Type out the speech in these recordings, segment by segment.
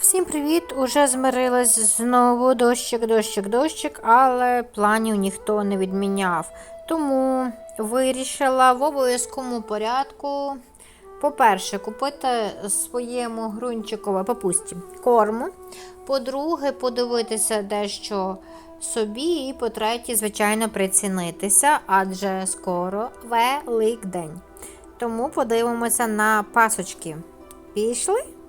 Всім привіт! Уже змирилась знову дощик, дощик, дощик, але планів ніхто не відміняв. Тому вирішила в обов'язковому порядку, по-перше, купити своєму грунчикове папусті корму. По-друге, подивитися дещо собі. І по-третє, звичайно, прицінитися, адже скоро Великдень. Тому подивимося на пасочки. Пішли?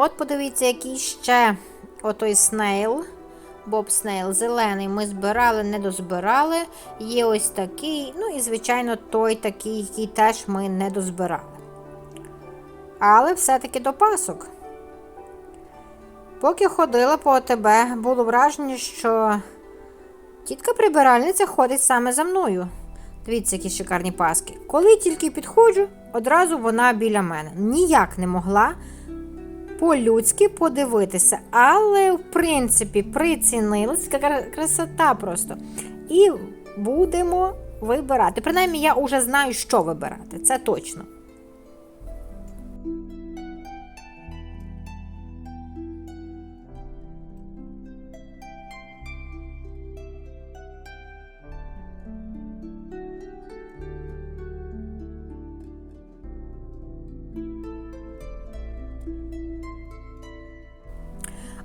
От подивіться, який ще отой снейл. Боб Снейл зелений ми збирали, не дозбирали. Є ось такий, ну і, звичайно, той такий, який теж ми не дозбирали. Але все-таки до пасок. Поки ходила по ОТБ, було враження, що тітка прибиральниця ходить саме за мною. Дивіться, які шикарні паски. Коли тільки підходжу, одразу вона біля мене. Ніяк не могла по-людськи подивитися. Але, в принципі, прицінилась, красота просто. І будемо вибирати. Принаймні, я вже знаю, що вибирати. Це точно.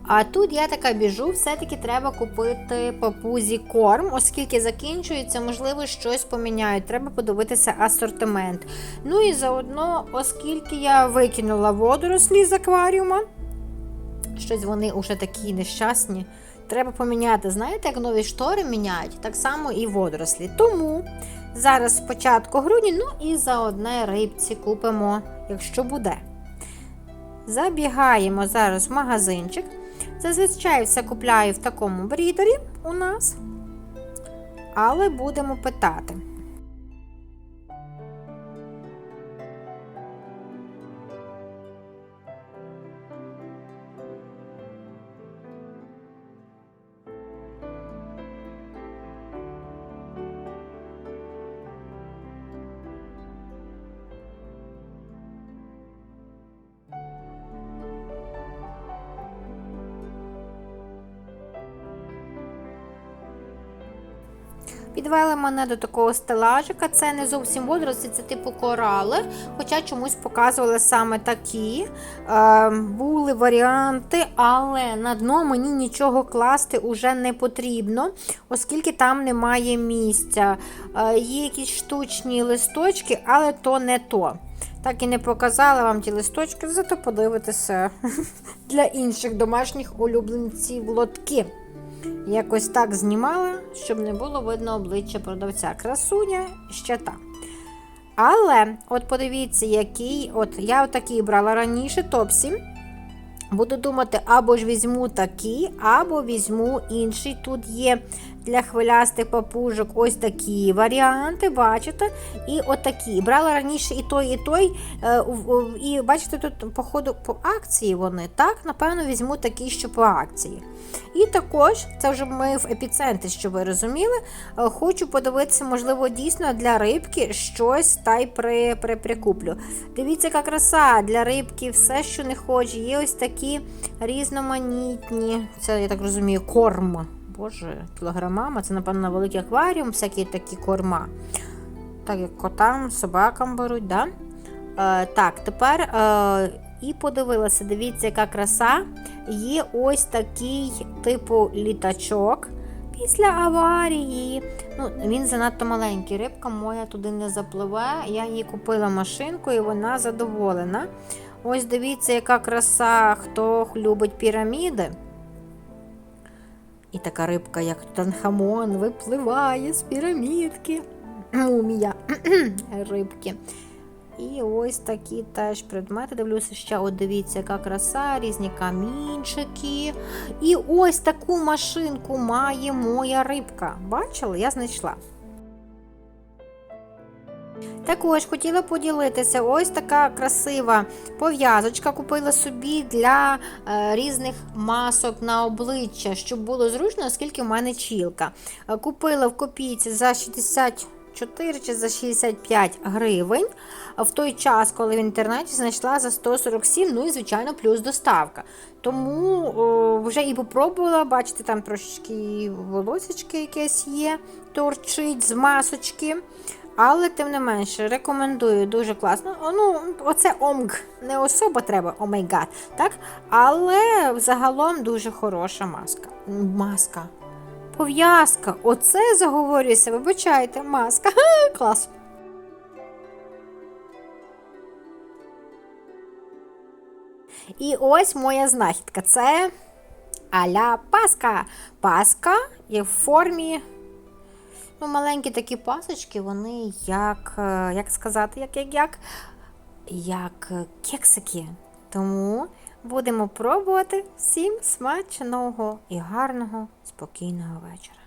А тут я така біжу, все-таки треба купити папузі корм, оскільки закінчується, можливо, щось поміняють. Треба подивитися асортимент. Ну і заодно, оскільки я викинула водорослі з акваріума, щось вони уже такі нещасні. Треба поміняти. Знаєте, як нові штори міняють, так само і водорослі. Тому зараз спочатку грудні, ну і за одне рибці купимо, якщо буде. Забігаємо зараз в магазинчик. Зазвичай все купляю в такому брідері у нас, але будемо питати. Підвели мене до такого стелажика. Це не зовсім водорослі, це типу корали. Хоча чомусь показували саме такі. Е, Були варіанти, але на дно мені нічого класти уже не потрібно, оскільки там немає місця. Е, Є якісь штучні листочки, але то не то. Так і не показала вам ті листочки, зато подивитися для інших домашніх улюбленців лотки. Якось так знімала, щоб не було видно обличчя продавця. Красуня ще та. Але, от подивіться, який. От я такий брала раніше топсі. Буду думати, або ж візьму такий, або візьму інший. Тут є для хвилястих папужок ось такі варіанти, бачите? І отакі. Брала раніше і той, і той. Е, І бачите, тут, походу, по акції вони. Так, напевно, візьму такий, що по акції. І також, це вже ми в епіцентрі, щоб ви розуміли, е, хочу подивитися, можливо, дійсно для рибки щось та й при, при, прикуплю. Дивіться, яка краса для рибки, все, що не хоче. Є ось такі різноманітні, це, я так розумію, корм. Боже, кілограмами, це, напевно, великий акваріум, всякі такі корма. Так, як котам, собакам беруть, да? Е, так, тепер е, і подивилася, дивіться, яка краса. Є ось такий типу літачок після аварії. Ну, Він занадто маленький. Рибка моя туди не запливе. Я їй купила машинку і вона задоволена. Ось дивіться, яка краса, хто любить піраміди. І така рибка, як Тутанхамон, випливає з пірамідки. Мумія рибки. І ось такі теж предмети. Дивлюся, ще от дивіться, яка краса, різні камінчики. І ось таку машинку має моя рибка. Бачили? Я знайшла. Також хотіла поділитися ось така красива пов'язочка. Купила собі для е, різних масок на обличчя, щоб було зручно, оскільки в мене чілка. Е, Купила в копійці за 60 64 чи за 65 гривень. В той час, коли в інтернеті знайшла за 147, ну і, звичайно, плюс доставка. Тому о, вже і попробувала, бачите, там трошечки волосечки якесь є, торчить з масочки. Але тим не менше, рекомендую дуже класно. Ну, оце омг не особа треба, о май гад, так? Але взагалом дуже хороша маска. Маска. Пов'язка. Оце заговорюється, вибачайте, маска. Клас. І ось моя знахідка. Це аля паска. Паска є в формі. Ну, маленькі такі пасочки, вони як, е, як сказати, як, як, як, як е, кексики. Тому будемо пробувати всім смачного і гарного, спокійного вечора.